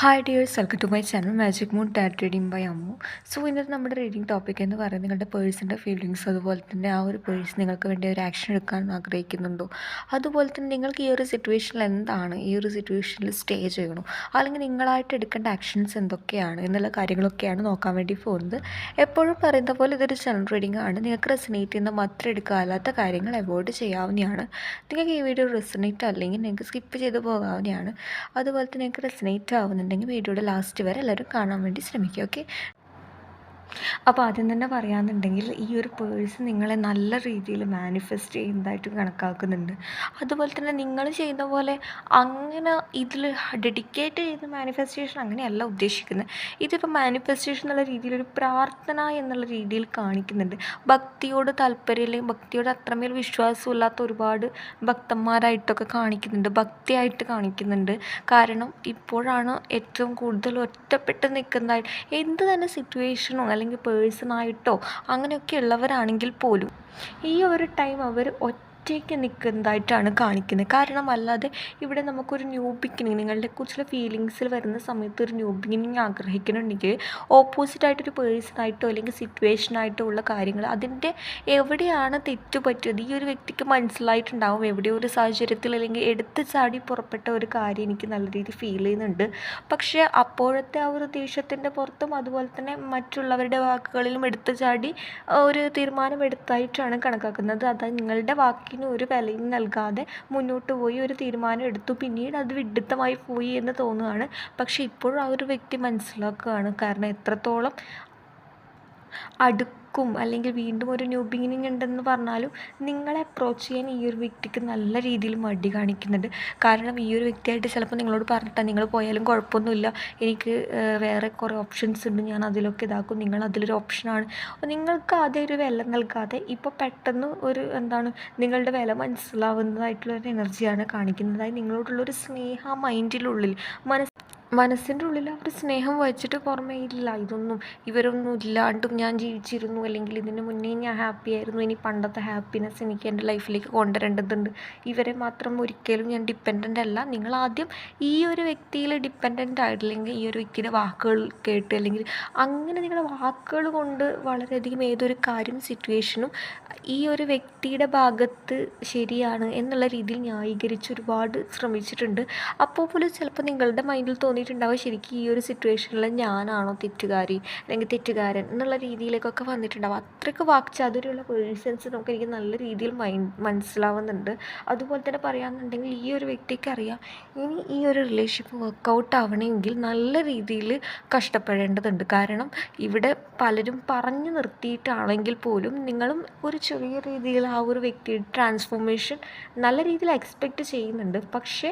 Hi dears welcome to my channel magic moon ഡാറ്റ് reading by Ammu so ഇന്നത്തെ നമ്മുടെ reading topic എന്ന് പറയുന്നത് നിങ്ങളുടെ പേഴ്സിന്റെ ഫീലിങ്സ് അതുപോലെ തന്നെ ആ ഒരു പേഴ്സ് നിങ്ങൾക്ക് വേണ്ടി ഒരു ആക്ഷൻ എടുക്കാൻ ആഗ്രഹിക്കുന്നുണ്ടോ? അതുപോലെ തന്നെ നിങ്ങൾക്ക് ഈ ഒരു സിറ്റുവേഷനിൽ എന്താണ്? ഈ ഒരു സിറ്റുവേഷനിൽ സ്റ്റേ ചെയ്യണോ? അല്ലെങ്കിൽ നിങ്ങളായിട്ട് എടുക്കേണ്ട ആക്ഷൻസ് എന്തൊക്കെയാണ്? എന്നുള്ള കാര്യങ്ങളൊക്കെയാണ് നോക്കാൻ വേണ്ടി പോകുന്നത്. എപ്പോഴും പറയുന്ന പോലെ ഇതൊരു ചാനൽ റീഡിംഗ് ആണ്. നിങ്ങൾക്ക് റെസിനേറ്റ് ചെയ്യുന്ന മാത്രം എടുക്കുക അല്ലാത്ത കാര്യങ്ങൾ അവോയ്ഡ് ചെയ്യാവുന്നതാണ്. നിങ്ങൾക്ക് ഈ വീഡിയോ റെസിനേറ്റ് അല്ലെങ്കിൽ നിങ്ങൾക്ക് സ്കിപ്പ് ചെയ്ത് പോകാവുന്നതാണ്. അതുപോലെ തന്നെ നിങ്ങൾക്ക് റെസനേറ്റ് ആവുന്നുണ്ടെങ്കിൽ വീഡിയോയുടെ ലാസ്റ്റ് വരെ എല്ലാവരും കാണാൻ വേണ്ടി ശ്രമിക്കുക ഓക്കെ അപ്പോൾ ആദ്യം തന്നെ പറയാമെന്നുണ്ടെങ്കിൽ ഈ ഒരു പേഴ്സ് നിങ്ങളെ നല്ല രീതിയിൽ മാനിഫെസ്റ്റ് ചെയ്യുന്നതായിട്ട് കണക്കാക്കുന്നുണ്ട്. അതുപോലെ തന്നെ നിങ്ങൾ ചെയ്യുന്ന പോലെ അങ്ങനെ ഇതിൽ ഡെഡിക്കേറ്റ് ചെയ്ത് മാനിഫെസ്റ്റേഷൻ അങ്ങനെയല്ല ഉദ്ദേശിക്കുന്നത്. ഇതിപ്പോൾ മാനിഫെസ്റ്റേഷൻ എന്നുള്ള രീതിയിൽ ഒരു പ്രാർത്ഥന എന്നുള്ള രീതിയിൽ കാണിക്കുന്നുണ്ട്. ഭക്തിയോട് താല്പര്യം അല്ലെങ്കിൽ ഭക്തിയോട് അത്രമേൽ വിശ്വാസമില്ലാത്ത ഒരുപാട് ഭക്തന്മാരായിട്ടൊക്കെ കാണിക്കുന്നുണ്ട്. ഭക്തിയായിട്ട് കാണിക്കുന്നുണ്ട്. കാരണം ഇപ്പോഴാണ് ഏറ്റവും കൂടുതൽ ഒറ്റപ്പെട്ട് നിൽക്കുന്നതായിട്ട് എന്ത് തന്നെ സിറ്റുവേഷനോ അല്ലെങ്കിൽ പേഴ്സണായിട്ടോ അങ്ങനെയൊക്കെ ഉള്ളവരാണെങ്കിൽ പോലും ഈ ഒരു ടൈം അവർ ഒറ്റയ്ക്ക് നിൽക്കുന്നതായിട്ടാണ് കാണിക്കുന്നത്. കാരണം അല്ലാതെ ഇവിടെ നമുക്കൊരു ന്യൂ ബിഗിനിങ് നിങ്ങളുടെ കുറിച്ചുള്ള ഫീലിങ്സിൽ വരുന്ന സമയത്ത് ഒരു ന്യൂ ബിഗിനിങ് ആഗ്രഹിക്കുന്നുണ്ടെങ്കിൽ ഓപ്പോസിറ്റായിട്ടൊരു പേഴ്സണായിട്ടോ അല്ലെങ്കിൽ സിറ്റുവേഷനായിട്ടോ ഉള്ള കാര്യങ്ങൾ അതിന്റെ എവിടെയാണ് തെറ്റ് പറ്റിയത് ഈ ഒരു വ്യക്തിക്ക് മനസ്സിലായിട്ടുണ്ടാവും എവിടെയോ ഒരു സാഹചര്യത്തിൽ അല്ലെങ്കിൽ എടുത്ത് ചാടി പുറപ്പെട്ട ഒരു കാര്യം എനിക്ക് നല്ല രീതിയിൽ ഫീൽ ചെയ്യുന്നുണ്ട്. പക്ഷേ അപ്പോഴത്തെ ആ ഒരു ദേഷ്യത്തിന്റെ പുറത്തും അതുപോലെ തന്നെ മറ്റുള്ളവരുടെ വാക്കുകളിലും എടുത്ത് ചാടി ഒരു തീരുമാനം എടുത്തായിട്ടാണ് കണക്കാക്കുന്നത്. അതായത് നിങ്ങളുടെ വാക്കിന് ഒരു വിലയും നൽകാതെ മുന്നോട്ട് പോയി ഒരു തീരുമാനം എടുത്തു. പിന്നീട് അത് വിഡിത്തമായി പോയി എന്ന് തോന്നുകയാണ്. പക്ഷേ ഇപ്പോഴും ആ ഒരു വ്യക്തി മനസ്സിലാക്കുകയാണ്. കാരണം എത്രത്തോളം അടുക്കും അല്ലെങ്കിൽ വീണ്ടും ഒരു ന്യൂ ബിഗിനിങ് ഉണ്ടെന്ന് പറഞ്ഞാലും നിങ്ങളെ അപ്രോച്ച് ചെയ്യാൻ ഈ ഒരു വ്യക്തിക്ക് നല്ല രീതിയിൽ മടി കാണിക്കുന്നുണ്ട്. കാരണം ഈ ഒരു വ്യക്തിയായിട്ട് ചിലപ്പോൾ നിങ്ങളോട് പറഞ്ഞിട്ടാണ് നിങ്ങൾ പോയാലും കുഴപ്പമൊന്നുമില്ല. എനിക്ക് വേറെ കുറേ ഓപ്ഷൻസ് ഉണ്ട്. ഞാൻ അതിലൊക്കെ ഇതാക്കും. നിങ്ങൾ അതിലൊരു ഓപ്ഷനാണ് നിങ്ങൾക്ക് ആദ്യം ഒരു വില നൽകാതെ ഇപ്പോൾ പെട്ടെന്ന് ഒരു എന്താണ് നിങ്ങളുടെ വില മനസ്സിലാവുന്നതായിട്ടുള്ള ഒരു എനർജിയാണ് കാണിക്കുന്നതായി നിങ്ങളോടുള്ളൊരു സ്നേഹ മൈൻഡിലുള്ളിൽ മനസ്സ് മനസ്സിന്റെ ഉള്ളിൽ ആ ഒരു സ്നേഹം വച്ചിട്ട് ഇല്ല. ഇതൊന്നും ഇവരൊന്നും ഇല്ലാണ്ടും ഞാൻ ജീവിച്ചിരുന്നു. അല്ലെങ്കിൽ ഇതിന് മുന്നേ ഞാൻ ഹാപ്പി ആയിരുന്നു. ഇനി പണ്ടത്തെ ഹാപ്പിനെസ് എനിക്ക് എന്റെ ലൈഫിലേക്ക് കൊണ്ടുവരേണ്ടതുണ്ട്. ഇവരെ മാത്രം ഒരിക്കലും ഞാൻ ഡിപ്പെൻഡന്റ് അല്ല. നിങ്ങൾ ആദ്യം ഈ ഒരു വ്യക്തിയിൽ ഡിപ്പെൻഡന്റ് ആയിട്ടില്ലെങ്കിൽ ഈ ഒരു വ്യക്തിയുടെ വാക്കുകൾ കേട്ട് അല്ലെങ്കിൽ അങ്ങനെ നിങ്ങളുടെ വാക്കുകൾ കൊണ്ട് വളരെയധികം ഏതൊരു കാര്യം സിറ്റുവേഷനും ഈ ഒരു വ്യക്തിയുടെ ഭാഗത്ത് ശരിയാണ് എന്നുള്ള രീതിയിൽ ന്യായീകരിച്ച് ഒരുപാട് ശ്രമിച്ചിട്ടുണ്ട്. അപ്പോൾ പോലും ചിലപ്പോൾ നിങ്ങളുടെ മൈൻഡിൽ തോന്നിയിട്ടുണ്ടാവും ശരിക്കും ഈ ഒരു സിറ്റുവേഷനിൽ ഞാനാണോ തെറ്റുകാരി അല്ലെങ്കിൽ തെറ്റുകാരൻ എന്നുള്ള രീതിയിലേക്കൊക്കെ വന്നിട്ടുണ്ടാവും. അത്രയ്ക്ക് വാക്ചാതുര്യമുള്ള പേഴ്സൺസ് നമുക്ക് എനിക്ക് നല്ല രീതിയിൽ മനസ്സിലാവുന്നുണ്ട്. അതുപോലെ തന്നെ പറയുകയാണെന്നുണ്ടെങ്കിൽ ഈ ഒരു വ്യക്തിക്ക് അറിയാം ഇനി ഈ ഒരു റിലേഷൻഷിപ്പ് വർക്കൗട്ട് ആവണമെങ്കിൽ നല്ല രീതിയിൽ കഷ്ടപ്പെടേണ്ടതുണ്ട്. കാരണം ഇവിടെ പലരും പറഞ്ഞു നിർത്തിയിട്ടാണെങ്കിൽ പോലും നിങ്ങളും ഒരു ചെറിയ രീതിയിൽ ആ ഒരു വ്യക്തിയുടെ ട്രാൻസ്ഫോർമേഷൻ നല്ല രീതിയിൽ എക്സ്പെക്റ്റ് ചെയ്യുന്നുണ്ട്. പക്ഷേ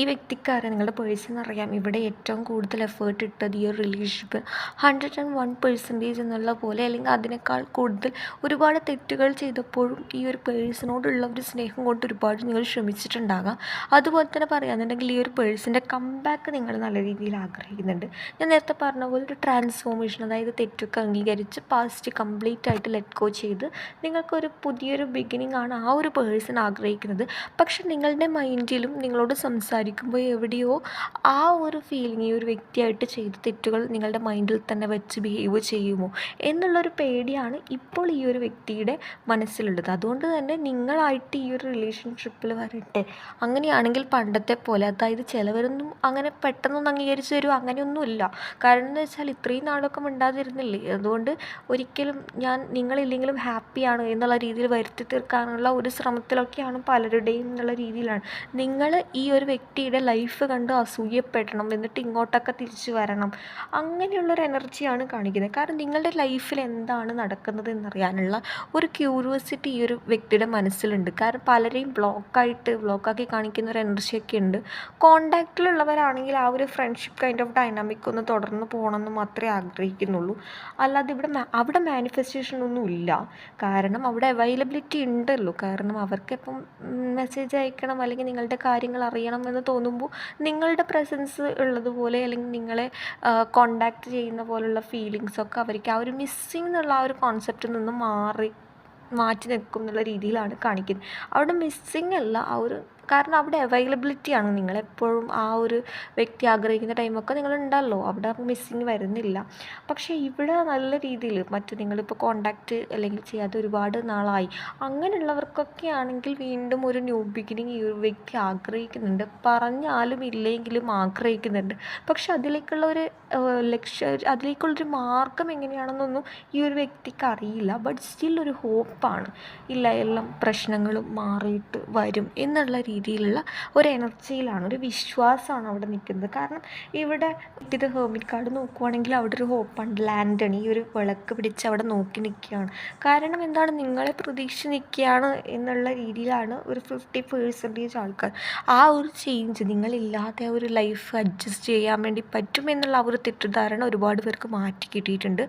ഈ വ്യക്തിക്കാരെ നിങ്ങളുടെ പേഴ്സൺ അറിയാം ഇവിടെ ഏറ്റവും കൂടുതൽ എഫേർട്ട് ഇട്ടത് ഈ ഒരു relationship hundred and one percentage എന്നുള്ള പോലെ അല്ലെങ്കിൽ അതിനേക്കാൾ കൂടുതൽ ഒരുപാട് തെറ്റുകൾ ചെയ്തപ്പോഴും ഈ ഒരു പേഴ്സണോടുള്ള ഒരു സ്നേഹം കൊണ്ട് ഒരുപാട് നിങ്ങൾ ശ്രമിച്ചിട്ടുണ്ടാകാം. അതുപോലെ തന്നെ പറയുകയാണെന്നുണ്ടെങ്കിൽ ഈ ഒരു പേഴ്സന്റെ കംബാക്ക് നിങ്ങൾ നല്ല രീതിയിൽ ആഗ്രഹിക്കുന്നുണ്ട്. ഞാൻ നേരത്തെ പറഞ്ഞ പോലെ ഒരു ട്രാൻസ്ഫോർമേഷൻ അതായത് തെറ്റൊക്കെ അംഗീകരിച്ച് പാസ്റ്റ് കംപ്ലീറ്റ് ആയിട്ട് ലെറ്റ് ഗോ ചെയ്ത് നിങ്ങൾക്കൊരു പുതിയൊരു ബിഗിനിങ് ആണ് ആ ഒരു പേഴ്സൺ ആഗ്രഹിക്കുന്നത്. പക്ഷെ നിങ്ങളുടെ മൈൻഡിലും നിങ്ങളോട് സംസാരിക്കുമ്പോൾ എവിടെയോ ആ ഒരു ഫീലിംഗ് ഈ ഒരു വ്യക്തിയായിട്ട് ചെയ്ത തെറ്റുകൾ നിങ്ങളുടെ മൈൻഡിൽ തന്നെ വെച്ച് ബിഹേവ് ചെയ്യുമോ എന്നുള്ളൊരു പേടിയാണ് ഇപ്പോൾ ഈ ഒരു വ്യക്തിയുടെ മനസ്സിലുള്ളത്. അതുകൊണ്ട് തന്നെ നിങ്ങളായിട്ട് ഈ ഒരു റിലേഷൻഷിപ്പിൽ വരട്ടെ. അങ്ങനെയാണെങ്കിൽ പണ്ടത്തെ പോലെ അതായത് ചിലവരൊന്നും അങ്ങനെ പെട്ടെന്നൊന്നും അംഗീകരിച്ച് തരും അങ്ങനെയൊന്നുമില്ല കാരണം എന്ന് വെച്ചാൽ ഇത്രയും നാളൊക്കെ മിണ്ടാതിരുന്നില്ലേ? അതുകൊണ്ട് ഒരിക്കലും ഞാൻ നിങ്ങളില്ലെങ്കിലും ഹാപ്പിയാണ് എന്നുള്ള രീതിയിൽ വരുത്തി തീർക്കാനുള്ള ഒരു ശ്രമത്തിലൊക്കെയാണ് പലരുടെയും എന്നുള്ള രീതിയിലാണ്. നിങ്ങൾ ഈ ഒരു വ്യക്തിയുടെ ലൈഫ് കണ്ട് അസൂയപ്പെടണം. എന്നിട്ട് ഇങ്ങോട്ടൊക്കെ തിരിച്ചു വരണം. അങ്ങനെയുള്ളൊരു എനർജിയാണ് കാണിക്കുന്നത്. കാരണം നിങ്ങളുടെ ലൈഫിൽ എന്താണ് നടക്കുന്നത് എന്നറിയാനുള്ള ഒരു ക്യൂരിയോസിറ്റി ഈ ഒരു വ്യക്തിയുടെ മനസ്സിലുണ്ട്. കാരണം പലരെയും ബ്ലോക്കായിട്ട് ബ്ലോക്കാക്കി കാണിക്കുന്ന ഒരു എനർജിയൊക്കെ ഉണ്ട്. കോണ്ടാക്റ്റിലുള്ളവരാണെങ്കിൽ ആ ഒരു ഫ്രണ്ട്ഷിപ്പ് കൈൻഡ് ഓഫ് ഡൈനാമിക് ഒന്ന് തുടർന്ന് പോകണമെന്ന് മാത്രമേ ആഗ്രഹിക്കുന്നുള്ളൂ. അല്ലാതെ ഇവിടെ അവിടെ മാനിഫെസ്റ്റേഷൻ ഒന്നും ഇല്ല. കാരണം അവിടെ അവൈലബിലിറ്റി ഉണ്ടല്ലോ. കാരണം അവർക്കിപ്പം മെസ്സേജ് അയക്കണം അല്ലെങ്കിൽ നിങ്ങളുടെ കാര്യങ്ങൾ അറിയണം എന്ന് തോന്നുമ്പോൾ നിങ്ങളുടെ പ്രസൻസ് ഉള്ളതുപോലെ അല്ലെങ്കിൽ നിങ്ങളെ കോണ്ടാക്ട് ചെയ്യുന്ന പോലുള്ള ഫീലിങ്സൊക്കെ അവർക്ക് ആ ഒരു മിസ്സിങ് എന്നുള്ള ആ ഒരു കോൺസെപ്റ്റിൽ നിന്ന് മാറി മാറ്റി നിൽക്കും എന്നുള്ള രീതിയിലാണ് കാണിക്കുന്നത്. അവിടെ മിസ്സിങ് അല്ല ആ ഒരു കാരണം അവിടെ അവൈലബിലിറ്റിയാണ് നിങ്ങളെപ്പോഴും ആ ഒരു വ്യക്തി ആഗ്രഹിക്കുന്ന ടൈമൊക്കെ നിങ്ങളുണ്ടല്ലോ. അവിടെ മിസ്സിങ് വരുന്നില്ല. പക്ഷേ ഇവിടെ നല്ല രീതിയിൽ മറ്റ് നിങ്ങളിപ്പോൾ കോണ്ടാക്റ്റ് അല്ലെങ്കിൽ ചെയ്യാതെ ഒരുപാട് നാളായി. അങ്ങനെയുള്ളവർക്കൊക്കെ ആണെങ്കിൽ വീണ്ടും ഒരു ന്യൂ ബിഗിനിങ് ഈ ഒരു വ്യക്തി ആഗ്രഹിക്കുന്നുണ്ട്. പറഞ്ഞാലും ഇല്ലെങ്കിലും ആഗ്രഹിക്കുന്നുണ്ട്. പക്ഷെ അതിലേക്കുള്ള ഒരു ലക്ഷ്യ അതിലേക്കുള്ളൊരു മാർഗം എങ്ങനെയാണെന്നൊന്നും ഈ ഒരു വ്യക്തിക്ക് അറിയില്ല. ബട്ട് സ്റ്റിൽ ഒരു ഹോപ്പാണ് ഇല്ല എല്ലാം പ്രശ്നങ്ങളും മാറിയിട്ട് വരും എന്നുള്ള രീതിയിലുള്ള ഒരു എനർജിയിലാണ് ഒരു വിശ്വാസമാണ് അവിടെ നിൽക്കുന്നത്. കാരണം ഇവിടെ ഇത് ഹേമിറ്റ് കാർഡ് നോക്കുവാണെങ്കിൽ അവിടെ ഒരു ഹോപ്പുണ്ട് ലാൻഡൺ ഈ ഒരു വിളക്ക് പിടിച്ച് അവിടെ നോക്കി നിൽക്കുകയാണ്. കാരണം എന്താണ്? നിങ്ങളെ പ്രതീക്ഷിച്ച് നിൽക്കുകയാണ് എന്നുള്ള രീതിയിലാണ് ഒരു ഫിഫ്റ്റി പേഴ്സന്റേജ് ആൾക്കാർ. ആ ഒരു ചേഞ്ച് നിങ്ങളില്ലാതെ ഒരു ലൈഫ് അഡ്ജസ്റ്റ് ചെയ്യാൻ വേണ്ടി പറ്റുമെന്നുള്ള ആ ഒരു തെറ്റിദ്ധാരണ ഒരുപാട് പേർക്ക് മാറ്റി കിട്ടിയിട്ടുണ്ട്.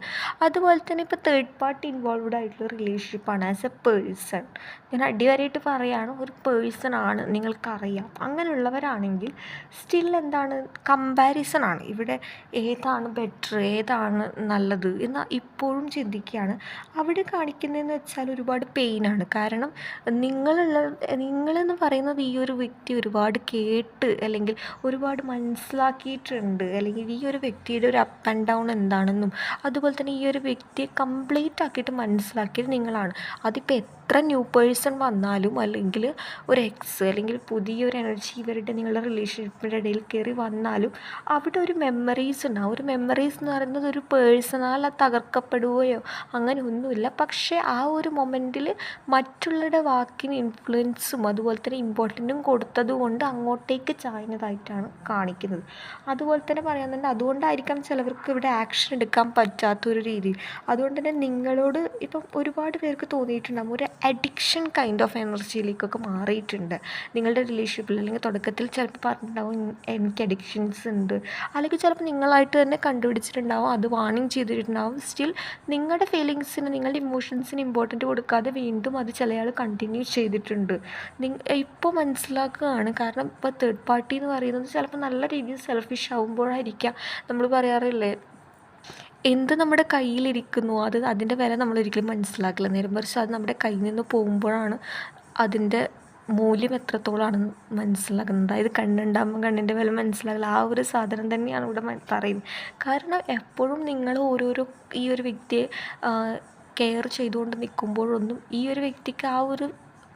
അതുപോലെ തന്നെ ഇപ്പോൾ തേർഡ് പാർട്ടി ഇൻവോൾവ്ഡ് ആയിട്ടുള്ള റിലേഷൻഷിപ്പാണ് ആസ് എ പേഴ്സൺ ഞാൻ അടിവരായിട്ട് പറയുകയാണ് ഒരു പേഴ്സൺ ആണ്. നിങ്ങൾക്കറിയാം. അങ്ങനെയുള്ളവരാണെങ്കിൽ സ്റ്റിൽ എന്താണ്? കമ്പാരിസൺ ആണ്. ഇവിടെ ഏതാണ് ബെറ്റർ ഏതാണ് നല്ലത് എന്ന് ഇപ്പോഴും ചിന്തിക്കുകയാണ്. അവിടെ കാണിക്കുന്നതെന്ന് വെച്ചാൽ ഒരുപാട് പെയിനാണ് കാരണം നിങ്ങളുള്ള നിങ്ങളെന്ന് പറയുന്നത് ഈ ഒരു വ്യക്തി ഒരുപാട് കേട്ട് അല്ലെങ്കിൽ ഒരുപാട് മനസ്സിലാക്കിയിട്ടുണ്ട്. അല്ലെങ്കിൽ ഈ ഒരു വ്യക്തിയുടെ ഒരു അപ്പ് ആൻഡ് ഡൗൺ എന്താണെന്നും അതുപോലെ തന്നെ ഈ ഒരു വ്യക്തിയെ കംപ്ലീറ്റ് ആക്കിയിട്ട് മനസ്സിലാക്കിയത് നിങ്ങളാണ്. അതിപ്പോൾ എത്ര ന്യൂ പേഴ്സൺ വന്നാലും അല്ലെങ്കിൽ ഒരു എക്സ് അല്ലെങ്കിൽ പുതിയൊരു എനർജി ഇവരുടെ നിങ്ങളുടെ റിലേഷൻഷിപ്പിന്റെ ഇടയിൽ കയറി വന്നാലും അവിടെ ഒരു മെമ്മറീസ് ഉണ്ടാവും ഒരു മെമ്മറീസ് എന്ന് പറയുന്നത് ഒരു പേഴ്സണൽ തകർക്കപ്പെടുകയോ അങ്ങനെ ഒന്നുമില്ല. പക്ഷേ ആ ഒരു മൊമെന്റിൽ മറ്റുള്ളവരുടെ വാക്കിന് ഇൻഫ്ലുവൻസും അതുപോലെ തന്നെ ഇമ്പോർട്ടന്റും കൊടുത്തത് കൊണ്ട് അങ്ങോട്ടേക്ക് ചായ്ഞ്ഞതായിട്ടാണ് കാണിക്കുന്നത്. അതുപോലെ തന്നെ പറയാന്നുണ്ട് അതുകൊണ്ടായിരിക്കാം ചിലവർക്ക് ഇവിടെ ആക്ഷൻ എടുക്കാൻ പറ്റാത്തൊരു രീതി. അതുകൊണ്ട് തന്നെ നിങ്ങളോട് ഇപ്പം ഒരുപാട് പേർക്ക് തോന്നിയിട്ടുണ്ടാകും ഒരു അഡിക്ഷൻ കൈൻഡ് ഓഫ് എനർജിയിലേക്കൊക്കെ മാറിയിട്ടുണ്ട്. നിങ്ങളുടെ റിലേഷൻഷിപ്പിൽ അല്ലെങ്കിൽ തുടക്കത്തിൽ ചിലപ്പോൾ പറഞ്ഞിട്ടുണ്ടാവും എനിക്ക് അഡിക്ഷൻസ് ഉണ്ട്. അല്ലെങ്കിൽ ചിലപ്പോൾ നിങ്ങളായിട്ട് തന്നെ കണ്ടുപിടിച്ചിട്ടുണ്ടാവും അത് വാണിംഗ് ചെയ്തിട്ടുണ്ടാവും. സ്റ്റിൽ നിങ്ങളുടെ ഫീലിങ്സിന് നിങ്ങളുടെ ഇമോഷൻസിന് ഇമ്പോർട്ടന്റ് കൊടുക്കാതെ വീണ്ടും അത് ചിലയാൾ കണ്ടിന്യൂ ചെയ്തിട്ടുണ്ട്. ഇപ്പോൾ മനസ്സിലാക്കുകയാണ്. കാരണം ഇപ്പോൾ തേർഡ് പാർട്ടി എന്ന് പറയുന്നത് ചിലപ്പോൾ നല്ല രീതിയിൽ സെൽഫിഷ് ആകുമ്പോഴായിരിക്കാം നമ്മൾ പറയാറില്ലേ എന്ത് നമ്മുടെ കയ്യിലിരിക്കുന്നു അത് അതിന്റെ വില നമ്മൾ ഒരിക്കലും മനസ്സിലാക്കില്ല. നേരം മറിച്ച് അത് നമ്മുടെ കയ്യിൽ നിന്ന് പോകുമ്പോഴാണ് അതിന്റെ മൂല്യം എത്രത്തോളമാണെന്ന് മനസ്സിലാക്കുന്നത് അതായത് കണ്ണുണ്ടാകുമ്പോൾ കണ്ണിന്റെ വില മനസ്സിലാകില്ല ആ ഒരു സാധനം തന്നെയാണ് ഇവിടെ പറയുന്നത്. കാരണം എപ്പോഴും നിങ്ങൾ ഓരോരോ ഈ ഒരു വ്യക്തിയെ കെയർ ചെയ്തുകൊണ്ട് നിൽക്കുമ്പോഴൊന്നും ഈ ഒരു വ്യക്തിക്ക് ആ ഒരു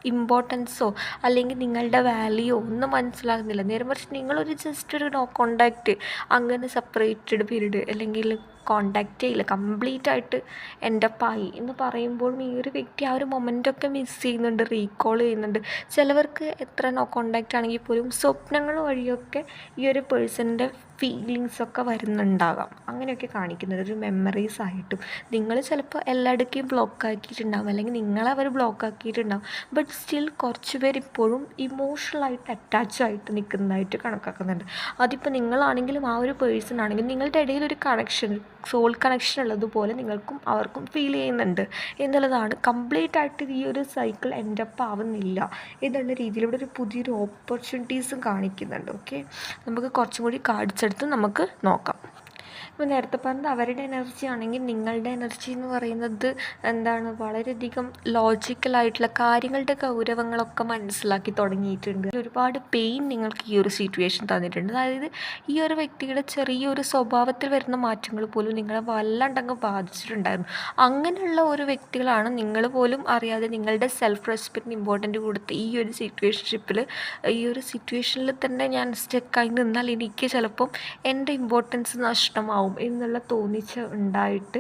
ഇമ്പോർട്ടൻസോ അല്ലെങ്കിൽ നിങ്ങളുടെ വാല്യൂ ഒന്നും മനസ്സിലാകുന്നില്ല. നേരെ മറിച്ച് നിങ്ങളൊരു ജസ്റ്റ് ഒരു നോ കോണ്ടാക്റ്റ് അങ്ങനെ സെപ്പറേറ്റഡ് പീരീഡ് അല്ലെങ്കിൽ കോണ്ടാക്റ്റ് ചെയ്യില്ല. കംപ്ലീറ്റ് ആയിട്ട് എന്റെ പായി എന്ന് പറയുമ്പോഴും ഈ ഒരു വ്യക്തി ആ ഒരു മൊമെന്റൊക്കെ മിസ് ചെയ്യുന്നുണ്ട് റീകോൾ ചെയ്യുന്നുണ്ട്. ചിലവർക്ക് എത്ര നോ കോണ്ടാക്റ്റ് ആണെങ്കിൽ പോലും സ്വപ്നങ്ങൾ വഴിയൊക്കെ ഈ ഒരു പേഴ്സണിന്റെ ഫീലിങ്സൊക്കെ വരുന്നുണ്ടാകാം. അങ്ങനെയൊക്കെ കാണിക്കുന്നത് ഒരു മെമ്മറീസ് ആയിട്ടും. നിങ്ങൾ ചിലപ്പോൾ എല്ലായിടക്കും ബ്ലോക്ക് ആക്കിയിട്ടുണ്ടാകും അല്ലെങ്കിൽ നിങ്ങളവർ ബ്ലോക്ക് ആക്കിയിട്ടുണ്ടാകും ബട്ട് സ്റ്റിൽ കുറച്ച് പേർ ഇപ്പോഴും ഇമോഷണലായിട്ട് അറ്റാച്ച് ആയിട്ട് നിൽക്കുന്നതായിട്ട് കണക്കാക്കുന്നുണ്ട്. അതിപ്പോൾ നിങ്ങളാണെങ്കിലും ആ ഒരു പേഴ്സൺ ആണെങ്കിലും നിങ്ങളുടെ ഇടയിൽ ഒരു കണക്ഷൻ സോൾ കണക്ഷൻ ഉള്ളതുപോലെ നിങ്ങൾക്കും അവർക്കും ഫീൽ ചെയ്യുന്നുണ്ട്. എന്നുള്ളതാണ്. കംപ്ലീറ്റ് ആയിട്ട് ഈ ഒരു സൈക്കിൾ എൻഡപ്പ് ആവുന്നില്ല. എന്നുള്ള രീതിയിൽ ഇവിടെ ഒരു പുതിയൊരു ഓപ്പർച്യൂണിറ്റീസും കാണിക്കുന്നുണ്ട്. ഓക്കെ നമുക്ക് കുറച്ചും കൂടി കാണിച്ചെടുത്ത് നമുക്ക് നോക്കാം. ഇപ്പോൾ നേരത്തെ പറഞ്ഞത് അവരുടെ എനർജി ആണെങ്കിൽ നിങ്ങളുടെ എനർജി എന്ന് പറയുന്നത് എന്താണ്? വളരെയധികം ലോജിക്കലായിട്ടുള്ള കാര്യങ്ങളുടെ ഗൗരവങ്ങളൊക്കെ മനസ്സിലാക്കി തുടങ്ങിയിട്ടുണ്ട്. ഒരുപാട് പെയിൻ നിങ്ങൾക്ക് ഈ ഒരു സിറ്റുവേഷൻ തന്നിട്ടുണ്ട്. അതായത് ഈ ഒരു വ്യക്തിയുടെ ചെറിയൊരു സ്വഭാവത്തിൽ വരുന്ന മാറ്റങ്ങൾ പോലും നിങ്ങളെ വല്ലാണ്ടങ്ങ് ബാധിച്ചിട്ടുണ്ടായിരുന്നു. അങ്ങനെയുള്ള ഒരു വ്യക്തികളാണ് നിങ്ങൾ പോലും അറിയാതെ നിങ്ങളുടെ സെൽഫ് റെസ്പെക്റ്റിന് ഇമ്പോർട്ടന്റ് കൊടുത്ത് ഈ ഒരു സിറ്റുവേഷൻഷിപ്പിൽ ഈ ഒരു സിറ്റുവേഷനിൽ തന്നെ ഞാൻ സ്റ്റെക്കായി നിന്നാൽ എനിക്ക് ചിലപ്പം എന്റെ ഇമ്പോർട്ടൻസ് നഷ്ടമാവും. ആവും എന്നുള്ള തോന്നിച്ച ഉണ്ടായിട്ട്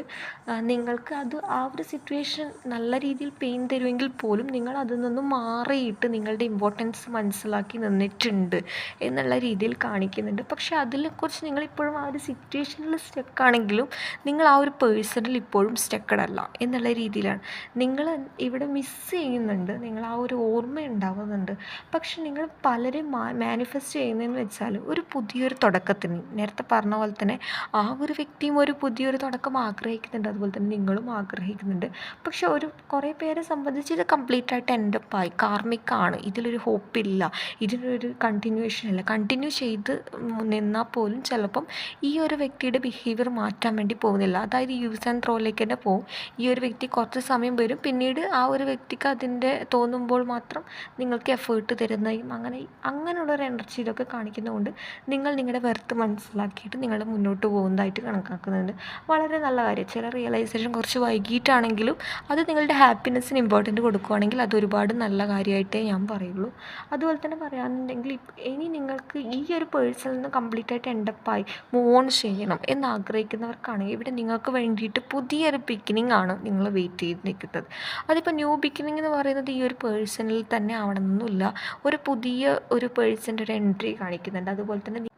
നിങ്ങൾക്ക് അത് ആ ഒരു സിറ്റുവേഷൻ നല്ല രീതിയിൽ പെയിൻ തരുമെങ്കിൽ പോലും നിങ്ങൾ അതിൽ നിന്നും മാറിയിട്ട് നിങ്ങളുടെ ഇമ്പോർട്ടൻസ് മനസ്സിലാക്കി നിന്നിട്ടുണ്ട് എന്നുള്ള രീതിയിൽ കാണിക്കുന്നുണ്ട്. പക്ഷേ അതിനെക്കുറിച്ച് നിങ്ങളിപ്പോഴും ആ ഒരു സിറ്റുവേഷനിൽ സ്റ്റക്കാണെങ്കിലും നിങ്ങൾ ആ ഒരു പേഴ്സണിൽ ഇപ്പോഴും സ്റ്റക്കഡ് അല്ല എന്നുള്ള രീതിയിലാണ്. നിങ്ങൾ ഇവിടെ മിസ് ചെയ്യുന്നുണ്ട് നിങ്ങൾ ആ ഒരു ഓർമ്മ ഉണ്ടാകുന്നുണ്ട് പക്ഷെ നിങ്ങൾ പലരും മാനിഫെസ്റ്റ് ചെയ്യുന്നതെന്ന് വെച്ചാൽ ഒരു പുതിയൊരു തുടക്കത്തിന് നേരത്തെ പറഞ്ഞ പോലെ തന്നെ ആ ഒരു വ്യക്തിയും ഒരു പുതിയൊരു തുടക്കം ആഗ്രഹിക്കുന്നുണ്ട്. അതുപോലെ തന്നെ നിങ്ങളും ആഗ്രഹിക്കുന്നുണ്ട്. പക്ഷെ ഒരു കുറേ പേരെ സംബന്ധിച്ച് ഇത് കംപ്ലീറ്റ് ആയിട്ട് എൻഡപ്പായി കാർമിക്കാണ് ഇതിലൊരു ഹോപ്പില്ല ഇതിനൊരു കണ്ടിന്യൂവേഷൻ അല്ല കണ്ടിന്യൂ ചെയ്ത് നിന്നാൽ പോലും ചിലപ്പം ഈ ഒരു വ്യക്തിയുടെ ബിഹേവിയർ മാറ്റാൻ വേണ്ടി പോകുന്നില്ല. അതായത് യൂസ് ആൻഡ് ത്രോയിലേക്ക് തന്നെ പോകും. ഈ ഒരു വ്യക്തി കുറച്ച് സമയം വരും. പിന്നീട് ആ ഒരു വ്യക്തിക്ക് അതിന്റെ തോന്നുമ്പോൾ മാത്രം നിങ്ങൾക്ക് എഫേർട്ട് തരുന്നതും അങ്ങനെ അങ്ങനെയുള്ളൊരു ഇതൊക്കെ കാണിക്കുന്നതുകൊണ്ട് നിങ്ങൾ നിങ്ങളുടെ വെർത്ത് മനസ്സിലാക്കിയിട്ട് നിങ്ങൾ മുന്നോട്ട് പോകുന്നതായിട്ട് കണക്കാക്കുന്നുണ്ട്. വളരെ നല്ല കാര്യം. ചില റിയലൈസേഷൻ കുറച്ച് വൈകിട്ടാണെങ്കിലും അത് നിങ്ങളുടെ ഹാപ്പിനെസ്സിന് ഇമ്പോർട്ടന്റ് കൊടുക്കുകയാണെങ്കിൽ അത് ഒരുപാട് നല്ല കാര്യമായിട്ടേ ഞാൻ പറയുള്ളൂ. അതുപോലെ തന്നെ പറയുകയാണെന്നുണ്ടെങ്കിൽ ഇപ്പ- ഇനി നിങ്ങൾക്ക് ഈ ഒരു പേഴ്സണിൽ നിന്ന് കംപ്ലീറ്റ് ആയിട്ട് എൻഡപ്പായി മൂവ് ഓൺ ചെയ്യണം എന്നാഗ്രഹിക്കുന്നവർക്കാണെങ്കിൽ ഇവിടെ നിങ്ങൾക്ക് വേണ്ടിയിട്ട് പുതിയൊരു ബിഗിനിങ് ആണ് നിങ്ങൾ വെയിറ്റ് ചെയ്ത് നിൽക്കുന്നത് അതിപ്പോൾ ന്യൂ ബിഗിനിങ് എന്ന് പറയുന്നത് ഈ ഒരു പേഴ്സണിൽ തന്നെ ആവണമെന്നൊന്നുമില്ല ഒരു പുതിയ ഒരു പേഴ്സന്റെ ഒരു എൻട്രി കാണിക്കുന്നുണ്ട്. അതുപോലെ തന്നെ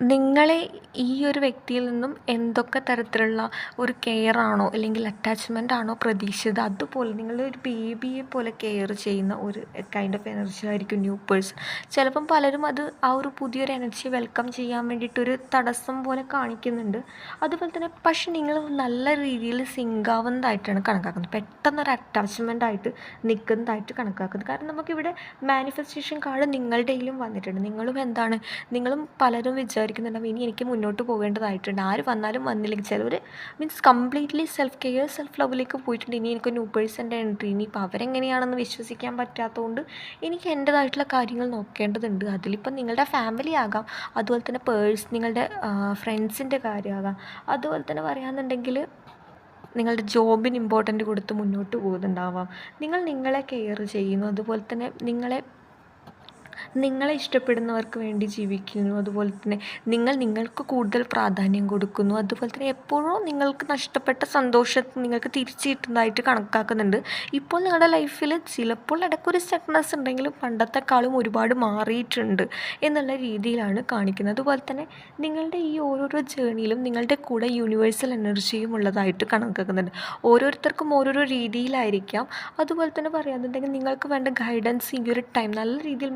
നിങ്ങളെ ഈ ഒരു വ്യക്തിയിൽ നിന്നും എന്തൊക്കെ തരത്തിലുള്ള ഒരു കെയർ ആണോ അല്ലെങ്കിൽ അറ്റാച്ച്മെന്റ് ആണോ പ്രതീക്ഷിച്ചത്? അതുപോലെ നിങ്ങളെ ഒരു ബേബിയെ പോലെ കെയർ ചെയ്യുന്ന ഒരു കൈൻഡ് ഓഫ് എനർജി ആയിരിക്കും ന്യൂ പേഴ്സൺ ചിലപ്പം പലരും അത് ആ ഒരു പുതിയൊരു എനർജി വെൽക്കം ചെയ്യാൻ വേണ്ടിയിട്ടൊരു തടസ്സം പോലെ കാണിക്കുന്നുണ്ട്. അതുപോലെ തന്നെ പക്ഷെ നിങ്ങൾ നല്ല രീതിയിൽ സിങ്കാവുന്നതായിട്ടാണ് കണക്കാക്കുന്നത്. പെട്ടെന്നൊരു അറ്റാച്ച്മെന്റ് ആയിട്ട് നിൽക്കുന്നതായിട്ട് കണക്കാക്കുന്നത്. കാരണം നമുക്കിവിടെ മാനിഫെസ്റ്റേഷൻ കാർഡ് നിങ്ങളുടെയിലും വന്നിട്ടുണ്ട്. നിങ്ങളും എന്താണ്? നിങ്ങളും പലരും വിചാരിക്കുന്നുണ്ടാവും ഇനി എനിക്ക് മുന്നോട്ട് പോകേണ്ടതായിട്ടുണ്ട്. ആര് വന്നാലും വന്നില്ലെങ്കിൽ ചിലവർ means completely self care self ലവിലേക്ക് പോയിട്ടുണ്ട്. ഇനി എനിക്ക് ന്യൂ പേഴ്സന്റെ എൻട്രി ഇനിയിപ്പോൾ അവരെങ്ങനെയാണെന്ന് വിശ്വസിക്കാൻ പറ്റാത്തതുകൊണ്ട് എനിക്ക് എന്റേതായിട്ടുള്ള കാര്യങ്ങൾ നോക്കേണ്ടതുണ്ട്. അതിലിപ്പം നിങ്ങളുടെ ഫാമിലി ആകാം അതുപോലെ തന്നെ പേഴ്സ് നിങ്ങളുടെ ഫ്രണ്ട്സിന്റെ കാര്യമാകാം. അതുപോലെ തന്നെ പറയുകയാണെന്നുണ്ടെങ്കിൽ നിങ്ങളുടെ ജോബിന് ഇമ്പോർട്ടന്റ് കൊടുത്ത് മുന്നോട്ട് പോകുന്നുണ്ടാവാം. നിങ്ങൾ നിങ്ങളെ കെയർ ചെയ്യുന്നു. അതുപോലെ തന്നെ നിങ്ങളെ നിങ്ങളെ ഇഷ്ടപ്പെടുന്നവർക്ക് വേണ്ടി ജീവിക്കുന്നു. അതുപോലെ തന്നെ നിങ്ങൾ നിങ്ങൾക്ക് കൂടുതൽ പ്രാധാന്യം കൊടുക്കുന്നു. അതുപോലെ തന്നെ എപ്പോഴും നിങ്ങൾക്ക് നഷ്ടപ്പെട്ട സന്തോഷം നിങ്ങൾക്ക് തിരിച്ചു കിട്ടുന്നതായിട്ട് കണക്കാക്കുന്നുണ്ട്. ഇപ്പോൾ നിങ്ങളുടെ ലൈഫിൽ ചിലപ്പോൾ ഇടയ്ക്കൊരു സ്റ്റക്നെസ് ഉണ്ടെങ്കിലും പണ്ടത്തെക്കാളും ഒരുപാട് മാറിയിട്ടുണ്ട് എന്നുള്ള രീതിയിലാണ് കാണിക്കുന്നത്. അതുപോലെ തന്നെ നിങ്ങളുടെ ഈ ഓരോരോ ജേണിയിലും നിങ്ങളുടെ കൂടെ യൂണിവേഴ്സൽ എനർജിയും ഉള്ളതായിട്ട് കണക്കാക്കുന്നുണ്ട്. ഓരോരുത്തർക്കും ഓരോരോ രീതിയിലായിരിക്കാം. അതുപോലെ തന്നെ പറയുകയാണെന്നുണ്ടെങ്കിൽ നിങ്ങൾക്ക് വേണ്ട ഗൈഡൻസ് ഈ ഒരു ടൈം നല്ല രീതിയിൽ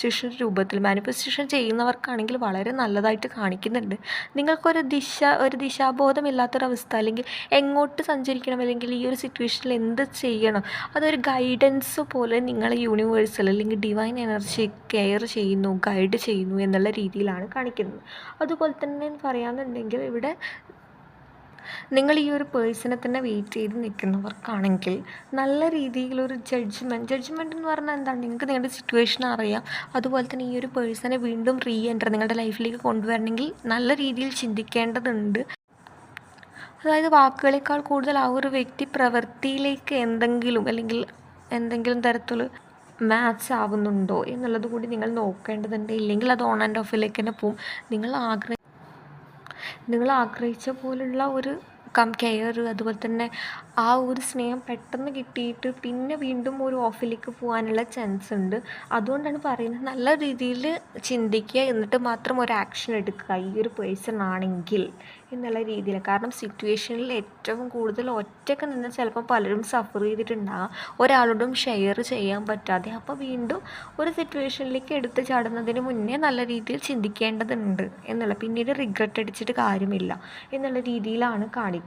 മാനിഫെസ്റ്റേഷൻ രൂപത്തിൽ മാനിഫെസ്റ്റേഷൻ ചെയ്യുന്നവർക്കാണെങ്കിൽ വളരെ നല്ലതായിട്ട് കാണിക്കുന്നുണ്ട്. നിങ്ങൾക്കൊരു ദിശ ഒരു ദിശാബോധമില്ലാത്തൊരവസ്ഥ അല്ലെങ്കിൽ എങ്ങോട്ട് സഞ്ചരിക്കണം അല്ലെങ്കിൽ ഈ ഒരു സിറ്റുവേഷനിൽ എന്ത് ചെയ്യണം അതൊരു ഗൈഡൻസ് പോലെ നിങ്ങളെ യൂണിവേഴ്സൽ അല്ലെങ്കിൽ ഡിവൈൻ എനർജി കെയർ ചെയ്യുന്നു ഗൈഡ് ചെയ്യുന്നു എന്നുള്ള രീതിയിലാണ് കാണിക്കുന്നത്. അതുപോലെ തന്നെ പറയാമെന്നുണ്ടെങ്കിൽ ഇവിടെ നിങ്ങൾ ഈ ഒരു പേഴ്സണെ തന്നെ വെയിറ്റ് ചെയ്ത് നിൽക്കുന്നവർക്കാണെങ്കിൽ നല്ല രീതിയിലൊരു ജഡ്ജ്മെന്റ് ജഡ്ജ്മെന്റ് എന്ന് പറഞ്ഞാൽ എന്താണ്? നിങ്ങൾക്ക് നിങ്ങളുടെ സിറ്റുവേഷൻ അറിയാം. അതുപോലെ തന്നെ ഈ ഒരു പേഴ്സണെ വീണ്ടും റീ എന്റർ നിങ്ങളുടെ ലൈഫിലേക്ക് കൊണ്ടുവരണമെങ്കിൽ നല്ല രീതിയിൽ ചിന്തിക്കേണ്ടതുണ്ട്. അതായത് വാക്കുകളേക്കാൾ കൂടുതൽ ആ ഒരു വ്യക്തി പ്രവൃത്തിയിലേക്ക് എന്തെങ്കിലും അല്ലെങ്കിൽ എന്തെങ്കിലും തരത്തിൽ മാച്ച് ആവുന്നുണ്ടോ എന്നുള്ളത് കൂടി നിങ്ങൾ നോക്കേണ്ടതുണ്ട്. ഇല്ലെങ്കിൽ അത് ഓൺ ആൻഡ് ഓഫിലേക്ക് തന്നെ പോവും. നിങ്ങൾ ആഗ്രഹി നിങ്ങൾ ആഗ്രഹിച്ച പോലുള്ള ഒരു കം കെയർ അതുപോലെ തന്നെ ആ ഒരു സ്നേഹം പെട്ടെന്ന് കിട്ടിയിട്ട് പിന്നെ വീണ്ടും ഒരു ഓഫിലേക്ക് പോകാനുള്ള ചാൻസ് ഉണ്ട്. അതുകൊണ്ടാണ് പറയുന്നത് നല്ല രീതിയിൽ ചിന്തിക്കുക എന്നിട്ട് മാത്രം ഒരു ആക്ഷൻ എടുക്കുക. ഈ ഒരു പേഴ്സൺ ആണെങ്കിൽ എന്നുള്ള രീതിയിൽ. കാരണം സിറ്റുവേഷനിൽ ഏറ്റവും കൂടുതൽ ഒറ്റയ്ക്ക് നിന്ന് ചിലപ്പോൾ പലരും സഫർ ചെയ്തിട്ടുണ്ടാകാം. ഒരാളോടും ഷെയർ ചെയ്യാൻ പറ്റാതെ. അപ്പോൾ വീണ്ടും ഒരു സിറ്റുവേഷനിലേക്ക് എടുത്ത് ചാടുന്നതിന് മുന്നേ നല്ല രീതിയിൽ ചിന്തിക്കേണ്ടതുണ്ട് എന്നുള്ള. പിന്നീട് റിഗ്രറ്റ് അടിച്ചിട്ട് കാര്യമില്ല എന്നുള്ള രീതിയിലാണ് കാണിക്കുന്നത്.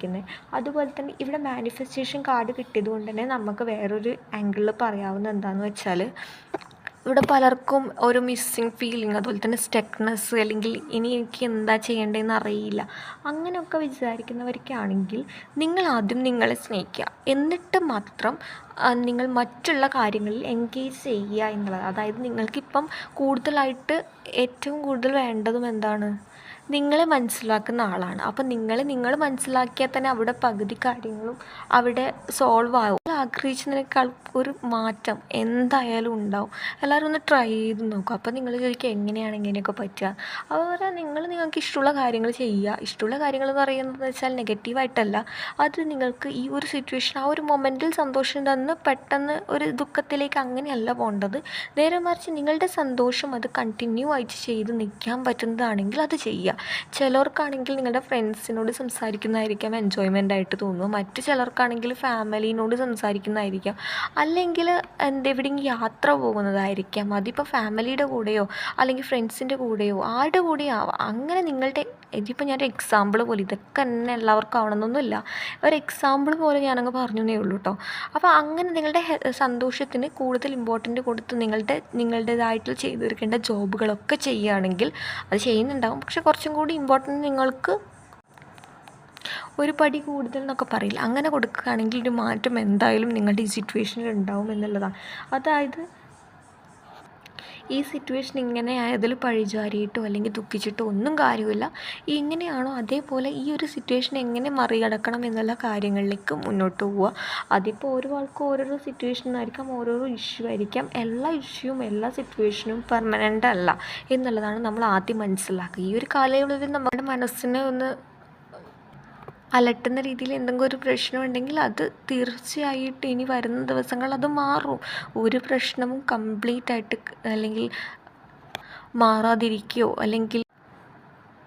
അതുപോലെ തന്നെ ഇവിടെ മാനിഫെസ്റ്റേഷൻ കാർഡ് കിട്ടിയത് കൊണ്ട് തന്നെ നമുക്ക് വേറൊരു ആംഗിളിൽ പറയാവുന്ന എന്താണെന്ന് വെച്ചാൽ ഇവിടെ പലർക്കും ഒരു മിസ്സിങ് ഫീലിംഗ് അതുപോലെ തന്നെ സ്റ്റെക്നെസ് അല്ലെങ്കിൽ ഇനി എനിക്ക് എന്താ ചെയ്യേണ്ടതെന്ന് അറിയില്ല. അങ്ങനെയൊക്കെ വിചാരിക്കുന്നവർക്കാണെങ്കിൽ നിങ്ങൾ ആദ്യം നിങ്ങളെ സ്നേഹിക്കുക. എന്നിട്ട് മാത്രം നിങ്ങൾ മറ്റുള്ള കാര്യങ്ങളിൽ എൻഗേജ് ചെയ്യുക എന്നുള്ളത്. അതായത് നിങ്ങൾക്കിപ്പം കൂടുതലായിട്ട് ഏറ്റവും കൂടുതൽ വേണ്ടതും എന്താണ്? നിങ്ങളെ മനസ്സിലാക്കുന്ന ആളാണ്. അപ്പം നിങ്ങൾ നിങ്ങൾ മനസ്സിലാക്കിയാൽ തന്നെ അവിടെ പകുതി കാര്യങ്ങളും അവിടെ സോൾവ് ആവും. ആഗ്രഹിച്ചതിനേക്കാൾ ഒരു മാറ്റം എന്തായാലും ഉണ്ടാവും. എല്ലാവരും ഒന്ന് ട്രൈ ചെയ്ത് നോക്കും. അപ്പോൾ നിങ്ങൾ ചോദിക്കുക എങ്ങനെയാണ് ഇങ്ങനെയൊക്കെ പറ്റുക? അതുപോലെ നിങ്ങൾ നിങ്ങൾക്ക് ഇഷ്ടമുള്ള കാര്യങ്ങൾ ചെയ്യുക. ഇഷ്ടമുള്ള കാര്യങ്ങൾ എന്ന് പറയുന്നത് വെച്ചാൽ നെഗറ്റീവായിട്ടല്ല അത് നിങ്ങൾക്ക് ഈ ഒരു സിറ്റുവേഷൻ ആ ഒരു മൊമെന്റിൽ സന്തോഷം തന്ന് പെട്ടെന്ന് ഒരു ദുഃഖത്തിലേക്ക് അങ്ങനെയല്ല പോകേണ്ടത്. നേരെ മറിച്ച് നിങ്ങളുടെ സന്തോഷം അത് കണ്ടിന്യൂ ആയിട്ട് ചെയ്ത് നിൽക്കാൻ പറ്റുന്നതാണെങ്കിൽ അത് ചെയ്യുക. ചിലർക്കാണെങ്കിൽ നിങ്ങളുടെ ഫ്രണ്ട്സിനോട് സംസാരിക്കുന്നതായിരിക്കാം എൻജോയ്മെന്റ് ആയിട്ട് തോന്നുക മറ്റ് ചിലർക്കാണെങ്കിൽ ഫാമിലിനോട് സംസാരിക്കുന്നതായിരിക്കാം. അല്ലെങ്കിൽ എന്തെവിടെയെങ്കിലും യാത്ര പോകുന്നതായിരിക്കാം. അതിപ്പോൾ ഫാമിലിയുടെ കൂടെയോ അല്ലെങ്കിൽ ഫ്രണ്ട്സിന്റെ കൂടെയോ ആരുടെ കൂടെയോ ആവാം. അങ്ങനെ നിങ്ങളുടെ ഇതിപ്പോൾ ഞാനൊരു എക്സാമ്പിൾ പോലെ ഇതൊക്കെ തന്നെ എല്ലാവർക്കും ആവണമെന്നൊന്നുമില്ല. ഒരു എക്സാമ്പിൾ പോലെ ഞാനങ്ങ് പറഞ്ഞു ഉള്ളൂ കേട്ടോ അപ്പോൾ അങ്ങനെ നിങ്ങളുടെ സന്തോഷത്തിന് കൂടുതൽ ഇമ്പോർട്ടന്റ് കൊടുത്ത് നിങ്ങളുടെ നിങ്ങളുടേതായിട്ട് ചെയ്തു തീർക്കേണ്ട ജോബുകളൊക്കെ ചെയ്യുകയാണെങ്കിൽ അത് ചെയ്യുന്നുണ്ടാകും പക്ഷെ കുറച്ചും കൂടി ഇമ്പോർട്ടന്റ് നിങ്ങൾക്ക് ഒരു പടി കൂടുതൽ എന്നൊക്കെ പറയില്ല. അങ്ങനെ കൊടുക്കുകയാണെങ്കിൽ ഒരു മാറ്റം എന്തായാലും നിങ്ങളുടെ ഈ സിറ്റുവേഷനിൽ ഉണ്ടാവും എന്നുള്ളതാണ്. അതായത് ഈ സിറ്റുവേഷൻ ഇങ്ങനെ ആയതിൽ പഴിചാരിയിട്ടോ അല്ലെങ്കിൽ ദുഃഖിച്ചിട്ടോ ഒന്നും കാര്യമില്ല. ഇങ്ങനെയാണോ അതേപോലെ ഈ ഒരു സിറ്റുവേഷൻ എങ്ങനെ മറികടക്കണം എന്നുള്ള കാര്യങ്ങളിലേക്ക് മുന്നോട്ട് പോവുക? അതിപ്പോൾ ഓരോ ആൾക്കും ഓരോരോ സിറ്റുവേഷനായിരിക്കാം ഓരോരോ ഇഷ്യൂ ആയിരിക്കാം. എല്ലാ ഇഷ്യൂവും എല്ലാ സിറ്റുവേഷനും പെർമനന്റ് അല്ല എന്നുള്ളതാണ് നമ്മൾ ആദ്യം മനസ്സിലാക്കുക. ഈ ഒരു കാലയളവിൽ നമ്മുടെ മനസ്സിനെ ഒന്ന് അലട്ടുന്ന രീതിയിൽ എന്തെങ്കിലും ഒരു പ്രശ്നമുണ്ടെങ്കിൽ അത് തീർച്ചയായിട്ടും ഇനി വരുന്ന ദിവസങ്ങൾ അത് മാറും. ഒരു പ്രശ്നവും കംപ്ലീറ്റ് ആയിട്ട് അല്ലെങ്കിൽ മാറാതിരിക്കുകയോ അല്ലെങ്കിൽ